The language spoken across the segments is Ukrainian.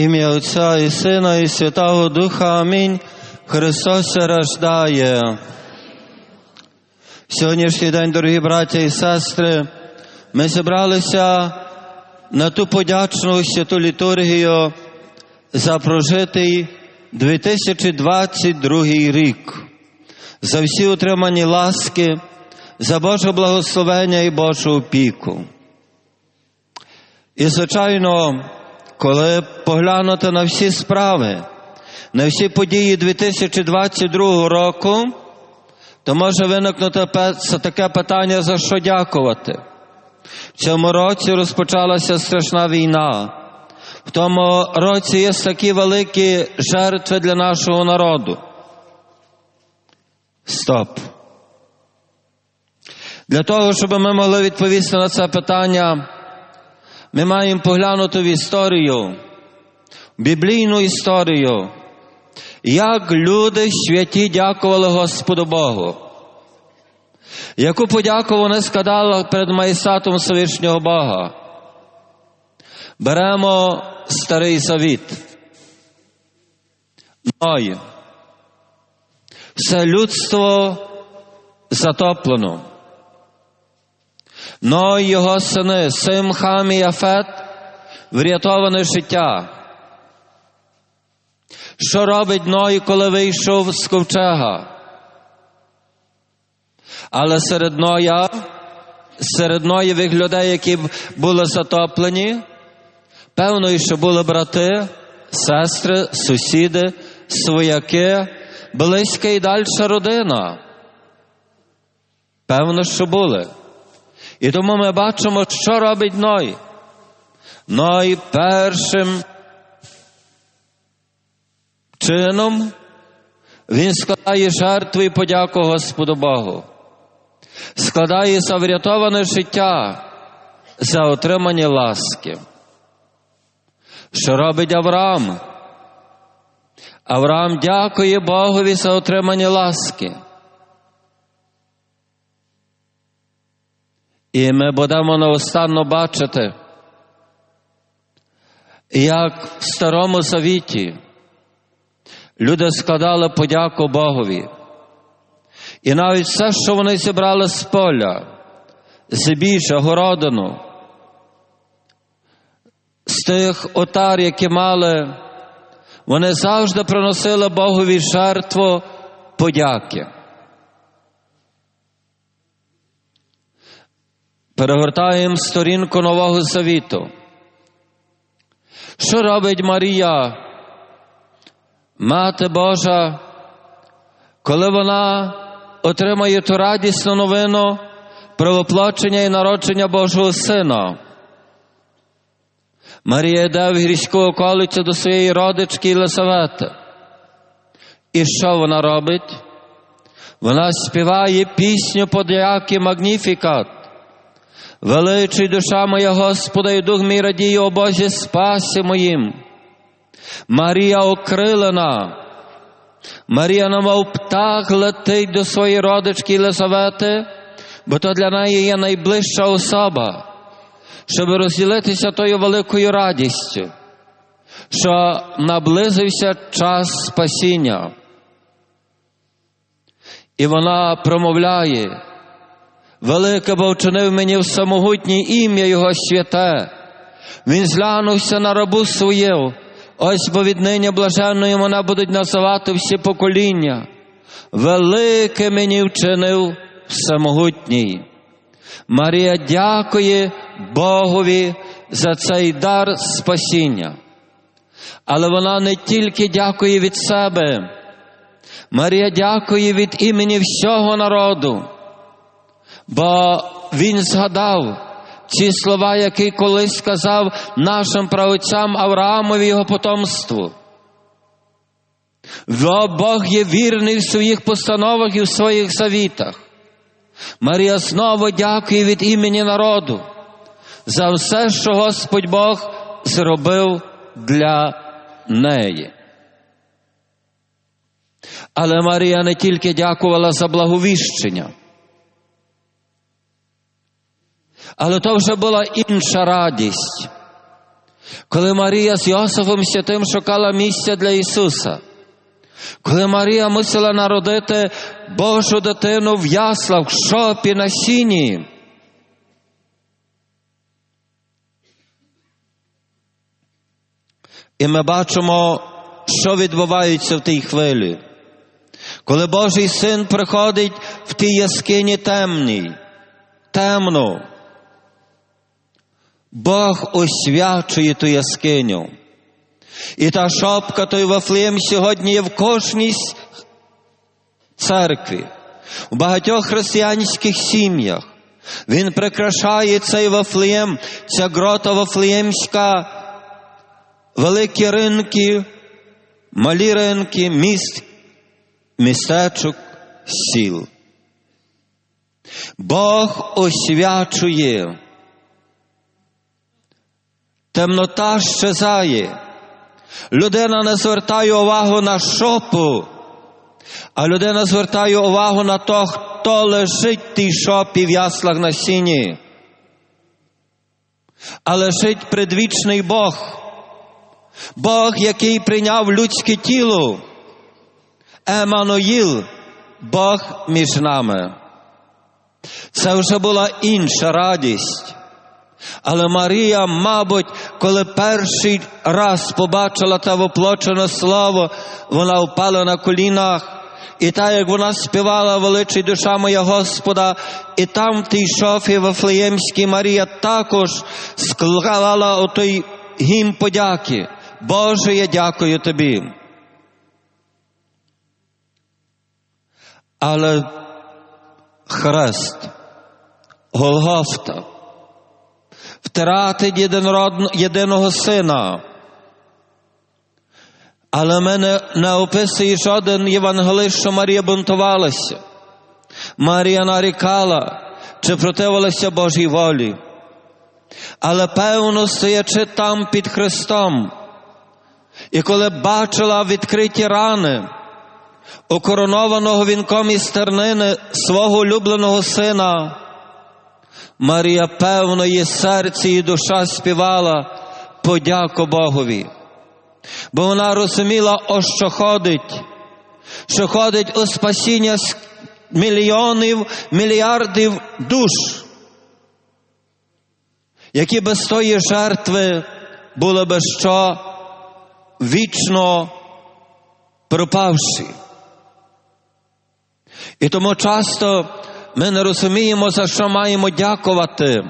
Ім'я Отця і Сина, і Святого Духа. Амінь. Христос рождає. Сьогоднішній день, дорогі браття і сестри, ми зібралися на ту подячну святу літургію за прожитий 2022 рік, за всі отримані ласки, за Боже благословення і Божу опіку. І, звичайно, коли поглянути на всі справи, на всі події 2022 року, то може виникнути таке питання, за що дякувати. В цьому році розпочалася страшна війна. В тому році є такі великі жертви для нашого народу. Стоп. Для того, щоб ми могли відповісти на це питання, ми маємо поглянути в історію, біблійну історію, як люди святі дякували Господу Богу. Яку подяку вони складали перед майстатом Всевишнього Бога? Беремо старий завіт. Ной. Все людство затоплено. Ной його сини, Сим, Хам і Яфет, врятоване життя. Що робить Ной, коли вийшов з ковчега? Але серед Ноя, серед Ноєвих людей, які були затоплені, певно, що були брати, сестри, сусіди, свояки, близька і дальша родина. Певно, що були. І тому ми бачимо, що робить Ной. Ной першим чином він складає жертву і подяку Господу Богу. Складає за врятоване життя, за отримання ласки. Що робить Авраам? Авраам дякує Богові за отримання ласки. І ми будемо наостанно бачити, як в Старому Завіті люди складали подяку Богові. І навіть все, що вони зібрали з поля, збіжжя, городину, з тих отар, які мали, вони завжди приносили Богові жертву подяки. Перегортаємо сторінку Нового Завіту. Що робить Марія, Мати Божа, коли вона отримає ту радісну новину про воплочення і народження Божого Сина? Марія йде в грішку околицю до своєї родички Єлисавети. І що вона робить? Вона співає пісню подяки Магніфікат. Величий душа моя Господа, і дух мій радіє, о Божі спасі моїм. Марія окрилена. Марія, намов птах, летить до своєї родички Єлисавети, бо то для неї є найближча особа, щоб розділитися тою великою радістю, що наблизився час спасіння. І вона промовляє. Велике бо вчинив мені в самогутнє ім'я Його святе. Він зглянувся на рабу свою, ось бо віднині блаженною вона будуть називати всі покоління. Велике мені вчинив всемогутній. Марія дякує Богові за цей дар спасіння. Але вона не тільки дякує від себе, Марія дякує від імені всього народу. Бо він згадав ці слова, які колись сказав нашим правоцям Авраамові його потомству. Бог є вірний в своїх постановах і в своїх завітах. Марія знову дякує від імені народу за все, що Господь Бог зробив для неї. Але Марія не тільки дякувала за благовіщення. Але то вже була інша радість. коли Марія з Йосифом Святим шукала місця для Ісуса, коли Марія мусила народити Божу дитину в яслах, в шопі на сіні. І ми бачимо, що відбувається в тій хвилі. Коли Божий син приходить в тій яскині темній, темно, Бог освячує ту яскиню. І та шопка, той Вафлеєм сьогодні є в кожній церкві, у багатьох християнських сім'ях. Він прикрашає цей Вафлеєм, ця грота Вафлеємська, великі ринки, малі ринки, міст, містечок, сіл. Бог освячує. Темнота щезає. Людина не звертає увагу на шопу, а людина звертає увагу на то, хто лежить в тій шопі в яслах на сіні. А лежить предвічний Бог. Бог, який прийняв людське тіло, Еммануїл, Бог між нами. Це вже була інша радість. Але Марія, мабуть, коли перший раз побачила те воплочене слово, вона впала на колінах. І так, як вона співала величий душа моя Господа, і там в тій шофі Вифлеємській Марія також склала отой гімн подяки. Боже, я дякую тобі. Але хрест, Голгофта, втратить єдиного сина. Але мене не описує жоден євангелист, що Марія бунтувалася. Марія нарікала чи противилася Божій волі. Але певно, стоячи там під Христом, і коли бачила відкриті рани, окоронованого вінком із тернини свого улюбленого сина, Марія, певно, її серце і душа співала подяку Богові. Бо вона розуміла, о що ходить, що ходить у спасіння мільйонів, мільярдів душ, які без тої жертви були би що вічно пропавші. І тому часто ми не розуміємо, за що маємо дякувати.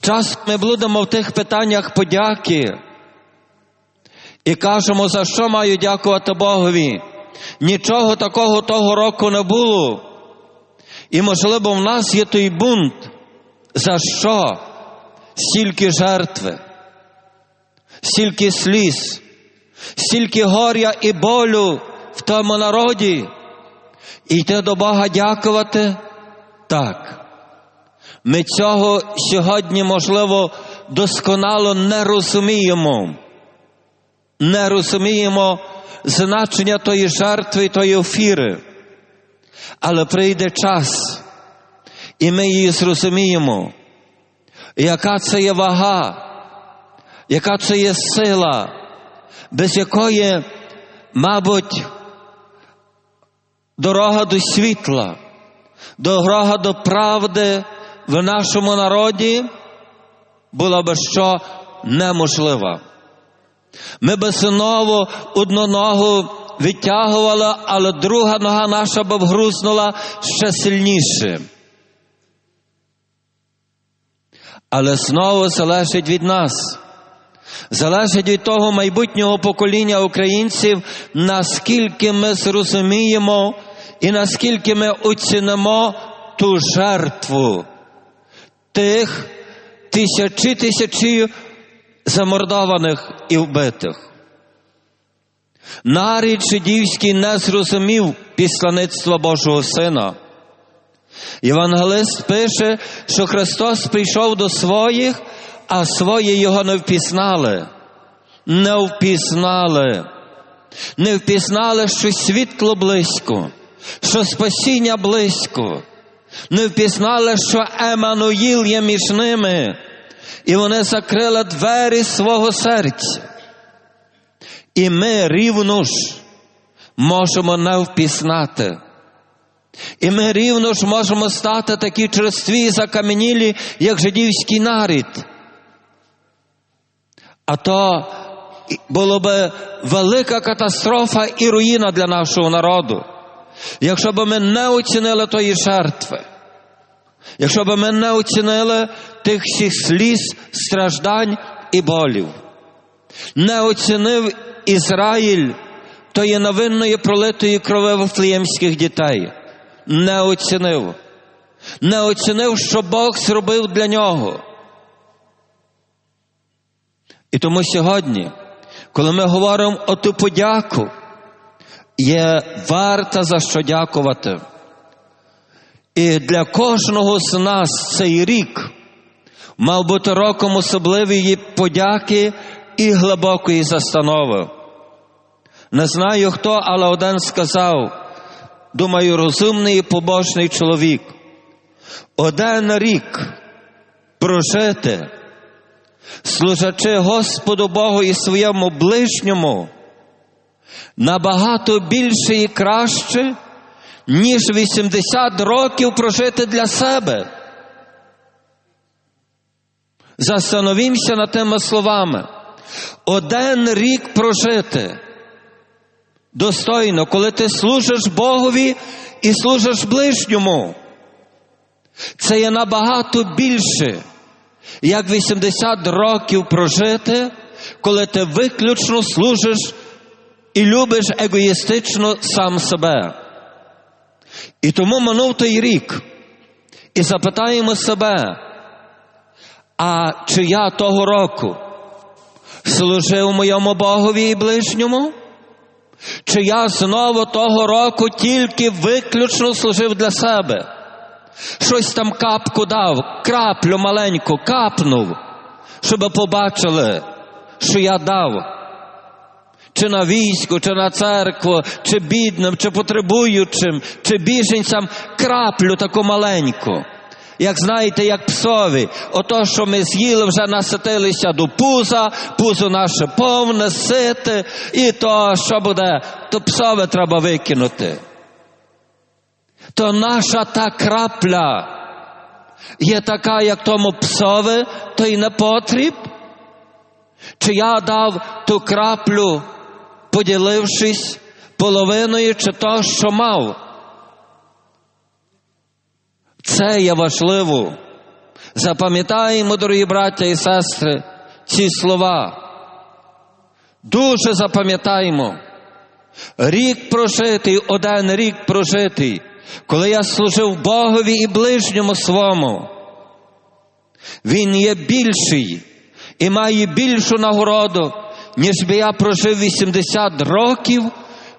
Часто ми блудимо в тих питаннях подяки і кажемо, за що маю дякувати Богові. Нічого такого того року не було. І, можливо, в нас є той бунт. За що? Стільки жертви, стільки сліз, стільки горя і болю в тому народі. І йти до Бога дякувати? Так. Ми цього сьогодні, можливо, досконало не розуміємо. Не розуміємо значення тої жертви, тої офіри. Але прийде час, і ми її зрозуміємо, яка це є вага, яка це є сила, без якої, мабуть, дорога до світла, дорога до правди в нашому народі була би що неможлива. Ми би знову одну ногу відтягували, але друга нога наша б вгрузнула ще сильніше. Але знову залежить від нас. Залежить від того майбутнього покоління українців, наскільки ми зрозуміємо і наскільки ми оцінимо ту жертву тих тисячі тисячі замордованих і вбитих. Нарід Жидівський не зрозумів післаництва Божого Сина. Євангелист пише, що Христос прийшов до своїх, а свої його не впізнали. Не впізнали. Не впізнали, що світло близько, що спасіння близько. Не впізнали, що Еммануїл є між ними, і вони закрили двері свого серця. І ми рівно ж можемо не впізнати. І ми рівно ж можемо стати такі черстві і закам'янілі, як жидівський нарід. А то було би велика катастрофа і руїна для нашого народу, якщо б ми не оцінили тої жертви, якщо б ми не оцінили тих всіх сліз, страждань і болів, не оцінив Ізраїль тої новинної пролитої крови вифлеємських дітей, не оцінив, не оцінив, що Бог зробив для нього. І тому сьогодні, коли ми говоримо о ту подяку, є варта за що дякувати. І для кожного з нас цей рік мав бути роком особливої подяки і глибокої застанови. Не знаю хто, але один сказав, думаю, розумний і побожний чоловік. Один рік прожити служачи Господу Богу і своєму ближньому, набагато більше і краще, ніж 80 років прожити для себе. Застановімося над тими словами. Один рік прожити достойно, коли ти служиш Богові і служиш ближньому. Це є набагато більше як 80 років прожити, коли ти виключно служиш і любиш егоїстично сам себе. І тому минув той рік і запитаємо себе, а чи я того року служив моєму Богові і ближньому? Чи я знову того року тільки виключно служив для себе? щось там капку дав, краплю маленьку капнув, щоб побачили, що я дав. Чи на військо, чи на церкву, чи бідним, чи потребуючим, чи біженцям краплю таку маленьку. Як знаєте, як псові, ото, що ми з'їли, вже наситилися до пуза, пузо наше повне, сите, і то, що буде, то псове треба викинути то наша та крапля є така, як тому псове, то й не потріб? Чи я дав ту краплю, поділившись половиною, чи то, що мав? Це є важливо. Запам'ятаємо, дорогі браття і сестри, ці слова. Дуже запам'ятаємо. Рік прожитий, один рік прожитий коли я служив Богові і ближньому свому, Він є більший і має більшу нагороду, ніж би я прожив 80 років,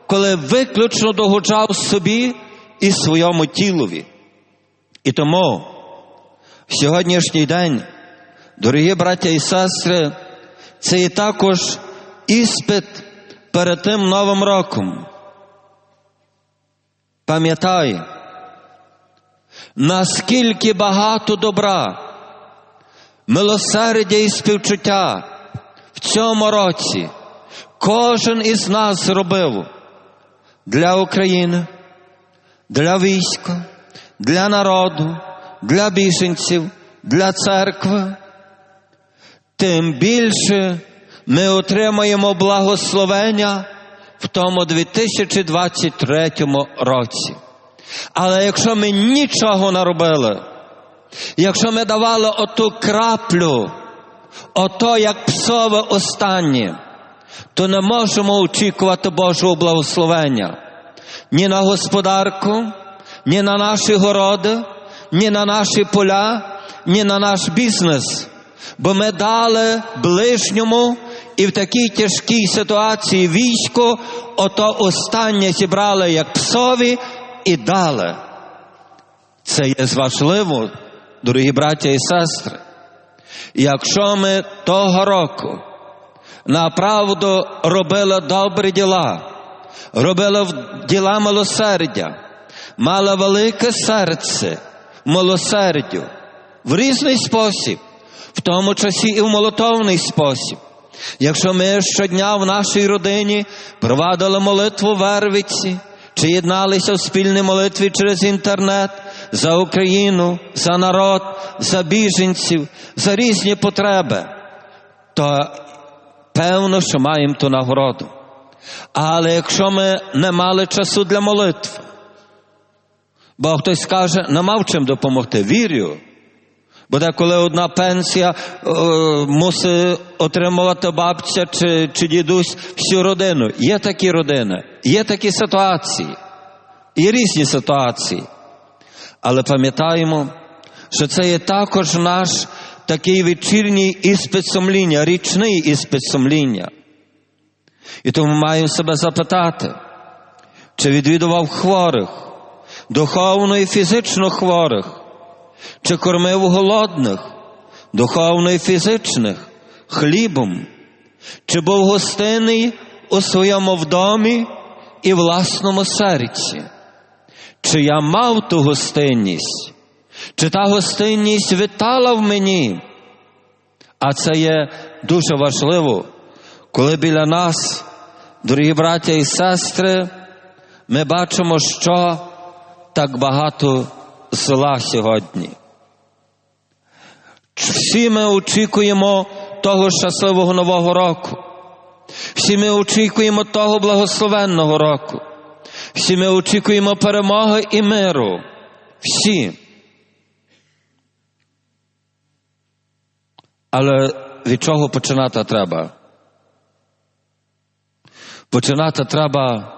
коли виключно догоджав собі і своєму тілові. І тому в сьогоднішній день, дорогі браття і сестри, це і також іспит перед тим новим роком. Пам'ятай, наскільки багато добра, милосердя і співчуття цьому році кожен із нас зробив для України, для війська, для народу, для біженців, для церкви. Тим більше ми отримаємо благословення в тому 2023 році. Але якщо ми нічого не робили, якщо ми давали оту краплю, ото як псове останнє, то не можемо очікувати Божого благословення ні на господарку, ні на наші городи, ні на наші поля, ні на наш бізнес. Бо ми дали ближньому і в такій тяжкій ситуації військо, ото останнє зібрали як псові і дали. Це є важливо, дорогі браття і сестри. Якщо ми того року направду робили добрі діла, робили діла милосердя, мали велике серце, милосердю в різний спосіб в тому часі і в молотовний спосіб. Якщо ми щодня в нашій родині провадили молитву вервиці, чи єдналися в спільній молитві через інтернет за Україну, за народ, за біженців, за різні потреби, то певно, що маємо ту нагороду. Але якщо ми не мали часу для молитви, бо хтось скаже, не мав чим допомогти, вірю. Бо деколи одна пенсія е, мусить отримувати бабця чи, чи дідусь всю родину. Є такі родини, є такі ситуації, є різні ситуації. Але пам'ятаємо, що це є також наш такий вечірній іспит сумління, річний іспит сумління. І тому маємо себе запитати, чи відвідував хворих, духовно і фізично хворих, чи кормив голодних, духовно і фізичних, хлібом, чи був гостинний у своєму вдомі і власному серці, чи я мав ту гостинність, чи та гостинність витала в мені. А це є дуже важливо, коли біля нас, дорогі браття і сестри, ми бачимо, що так багато зла сьогодні. Всі ми очікуємо того щасливого нового року. Всі ми очікуємо того благословенного року. Всі ми очікуємо перемоги і миру. Всі. Але від чого починати треба? Починати треба.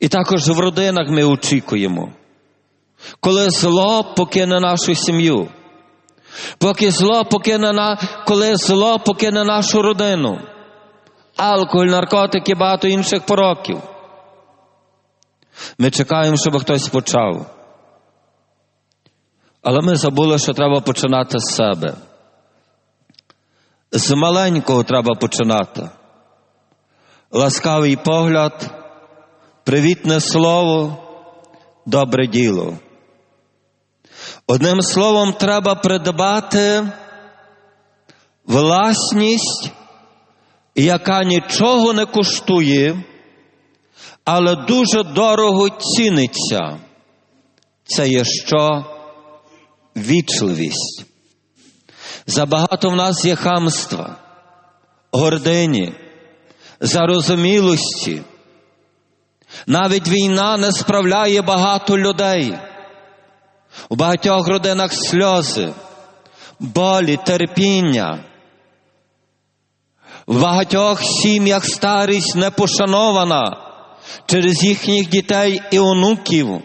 І також в родинах ми очікуємо, коли зло покине нашу сім'ю, поки зло покине на, коли зло покине нашу родину, алкоголь, наркотики, багато інших пороків. Ми чекаємо, щоб хтось почав. Але ми забули, що треба починати з себе. З маленького треба починати. Ласкавий погляд, привітне слово, добре діло. Одним словом, треба придбати власність, яка нічого не коштує, але дуже дорого ціниться. Це є що? Вічливість. Забагато в нас є хамства, гордині, зарозумілості. Навіть війна не справляє багато людей. У багатьох родинах сльози, болі, терпіння. В багатьох сім'ях старість не пошанована через їхніх дітей і онуків.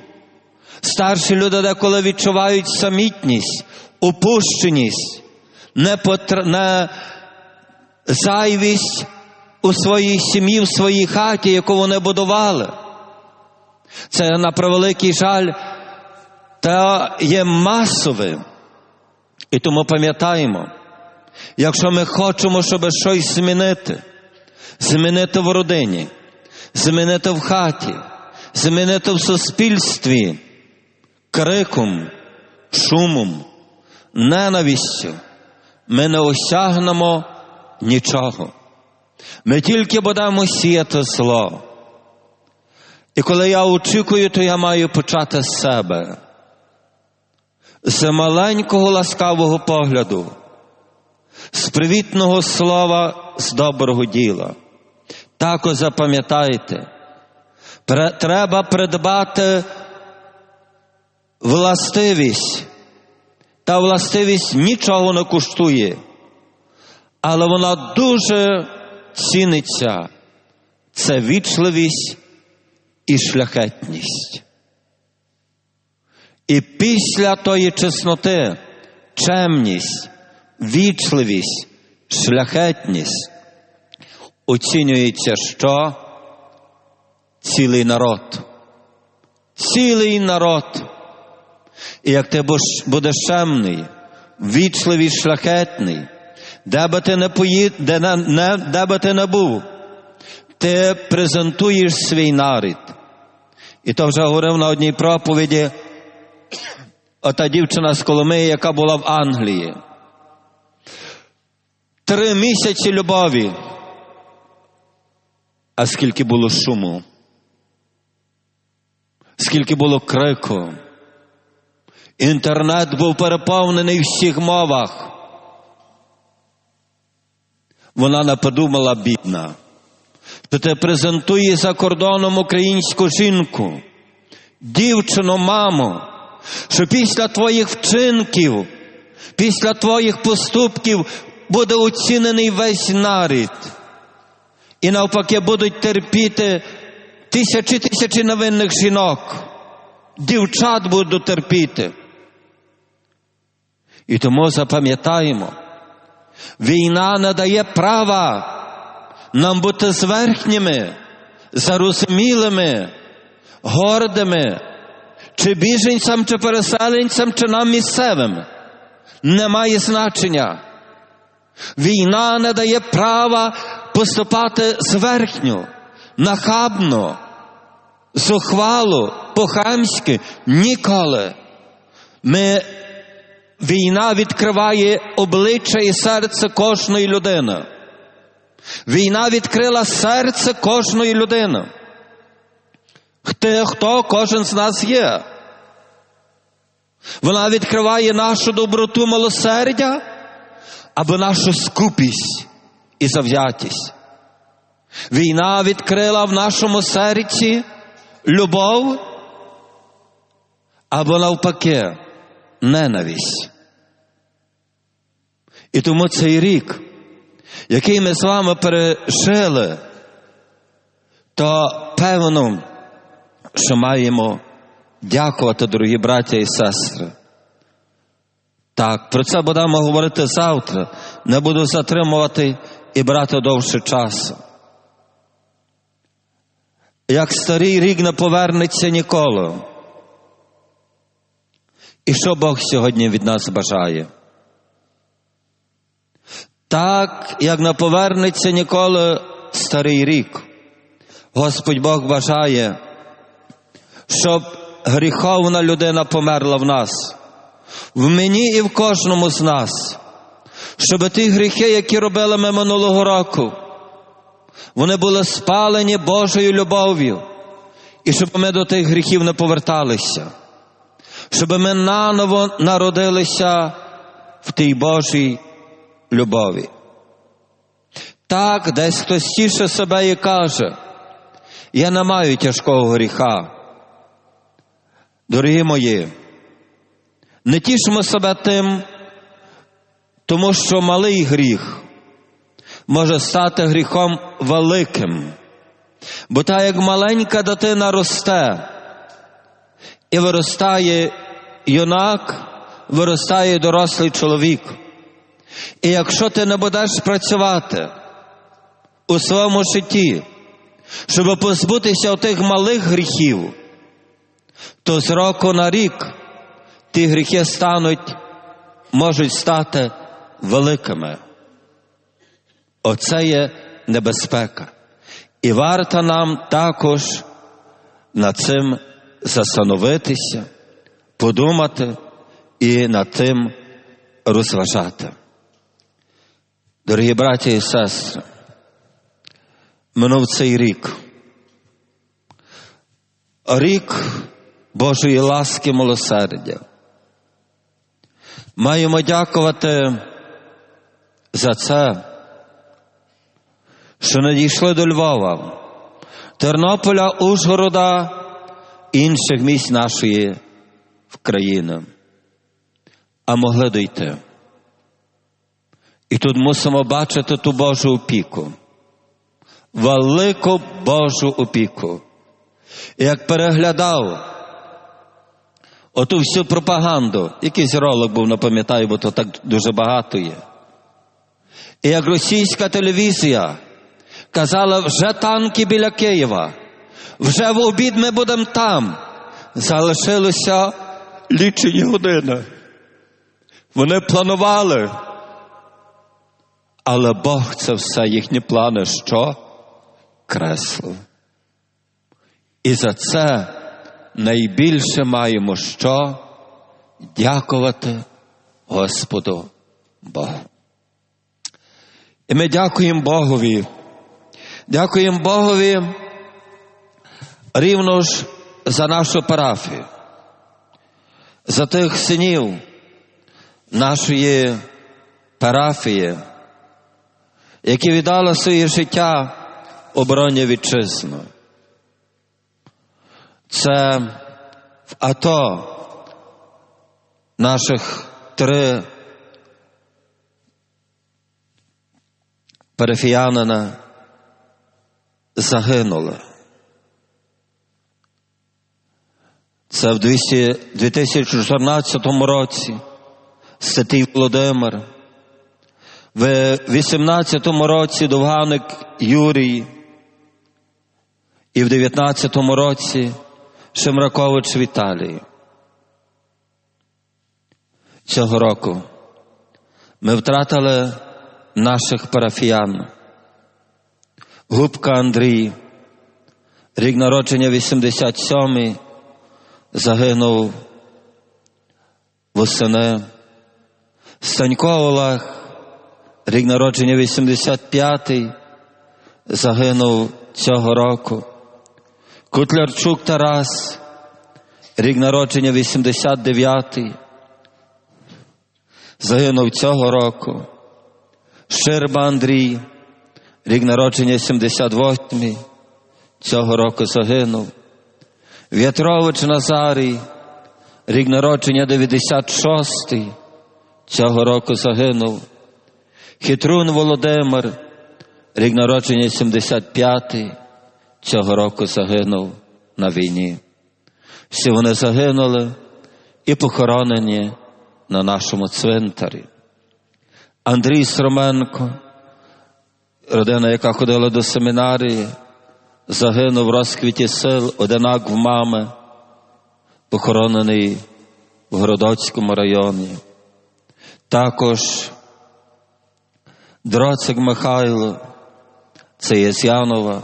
Старші люди деколи відчувають самітність, опущеність, непотр... не зайвість у своїй сім'ї, в своїй хаті, яку вони будували. Це на превеликий жаль та є масовим. І тому пам'ятаємо, якщо ми хочемо, щоб щось змінити, змінити в родині, змінити в хаті, змінити в суспільстві криком, шумом, ненавистю, ми не осягнемо нічого. Ми тільки будемо сіяти зло. І коли я очікую, то я маю почати з себе, з маленького ласкавого погляду, з привітного слова, з доброго діла. Також запам'ятайте, треба придбати властивість. Та властивість нічого не коштує, але вона дуже ціниться. Це вічливість і шляхетність. І після тої чесноти, чемність, вічливість, шляхетність оцінюється, що цілий народ. Цілий народ. І як ти будеш чемний, вічливий, шляхетний, де би ти не поїд, де, не, де би ти не був, ти презентуєш свій нарід. І то вже говорив на одній проповіді ота дівчина з Коломиї, яка була в Англії. Три місяці любові. А скільки було шуму, скільки було крику. Інтернет був переповнений в всіх мовах. Вона не подумала, бідна, що ти презентує за кордоном українську жінку, дівчину, маму, що після твоїх вчинків, після твоїх поступків буде оцінений весь нарід. І навпаки будуть терпіти тисячі тисячі невинних жінок, дівчат будуть терпіти. І тому запам'ятаємо, війна не дає права нам бути зверхніми, зарозумілими, гордими, чи біженцям, чи переселенцям, чи нам місцевим. Не має значення. Війна не дає права поступати зверхньо, нахабно, зухвало, по-хамськи ніколи. Ми, війна відкриває обличчя і серце кожної людини. Війна відкрила серце кожної людини. Хто, хто кожен з нас є? Вона відкриває нашу доброту милосердя або нашу скупість і завзятість. Війна відкрила в нашому серці любов або навпаки ненависть. І тому цей рік, який ми з вами пережили, то певно, що маємо дякувати, дорогі браття і сестри. Так, про це будемо говорити завтра. Не буду затримувати і брати довше часу. Як старий рік не повернеться ніколи. І що Бог сьогодні від нас бажає? Так, як не повернеться ніколи старий рік, Господь Бог бажає, щоб гріховна людина померла в нас, в мені і в кожному з нас, щоб ті гріхи, які робили ми минулого року, вони були спалені Божою любов'ю, і щоб ми до тих гріхів не поверталися, щоб ми наново народилися в тій Божій любові. Так, десь хтось тіше себе і каже, я не маю тяжкого гріха. Дорогі мої, не тішимо себе тим, тому що малий гріх може стати гріхом великим. Бо та як маленька дитина росте і виростає юнак, виростає дорослий чоловік. І якщо ти не будеш працювати у своєму житті, щоб позбутися тих малих гріхів, то з року на рік ті гріхи стануть, можуть стати великими. Оце є небезпека. І варто нам також над цим застановитися, подумати і над тим розважати. Дорогі браті і сестри, минув цей рік. Рік Божої ласки милосердя. Маємо дякувати за це, що надійшли до Львова, Тернополя, Ужгорода інших місць нашої країни, а могли дойти. І тут мусимо бачити ту Божу опіку, велику Божу опіку. І як переглядав оту всю пропаганду, якийсь ролик був, не пам'ятаю, бо то так дуже багато є. І як російська телевізія казала, вже танки біля Києва, вже в обід ми будемо там. Залишилося лічені години. Вони планували. Але Бог це все їхні плани що? Креслив. І за це найбільше маємо що? Дякувати Господу Богу. І ми дякуємо Богові. Дякуємо Богові рівно ж за нашу парафію, за тих синів нашої парафії, які віддали своє життя обороні вітчизни. Це в АТО наших три парафіянина загинули. Це в 2014 році Святий Володимир, в 18 році Довганик Юрій і в 19 році Шемракович Віталій. Цього року ми втратили наших парафіян. Губка Андрій, рік народження 87 загинув восени. Станько Олег, рік народження 85-й, загинув цього року. Кутлярчук Тарас, рік народження 89-й, загинув цього року. Щерба Андрій, рік народження 78-й, цього року загинув. В'ятрович Назарій, рік народження 96-й, цього року загинув. Хитрун Володимир, рік народження 75-й, цього року загинув на війні. Всі вони загинули і похоронені на нашому цвинтарі. Андрій Строменко, родина, яка ходила до семінарії, загинув в розквіті сил, одинак в мами, похоронений в Городоцькому районі. Також Дроцик Михайло, це є Янова,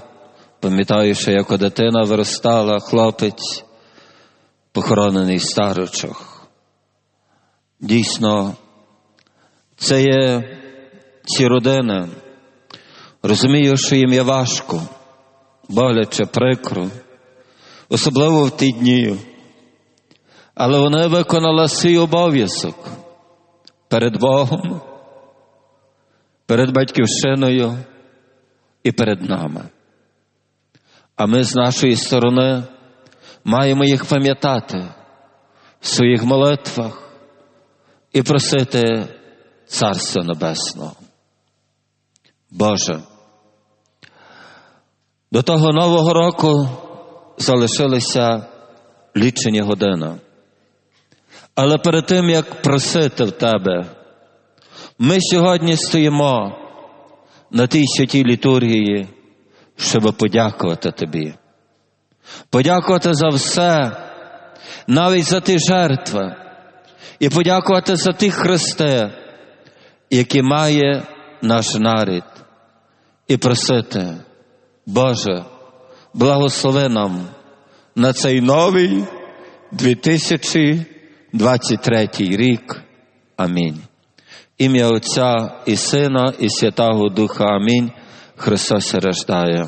пам'ятаю, що як дитина виростала, хлопець, похоронений в Старочах. Дійсно, це є ці родини. Розумію, що їм є важко, боляче, прикро, особливо в ті дні. Але вони виконали свій обов'язок перед Богом, перед батьківщиною і перед нами. А ми з нашої сторони маємо їх пам'ятати в своїх молитвах і просити Царства Небесного. Боже, до того Нового року залишилися лічені години. Але перед тим, як просити в Тебе, ми сьогодні стоїмо на тій святій літургії, щоб подякувати Тобі. Подякувати за все, навіть за ті жертви, і подякувати за ті хрести, які має наш нарід, і просити, Боже, благослови нам на цей новий 2023 рік. Амінь. Ім'я Отця і Сина, і Святого Духа. Амінь. Христос рождає.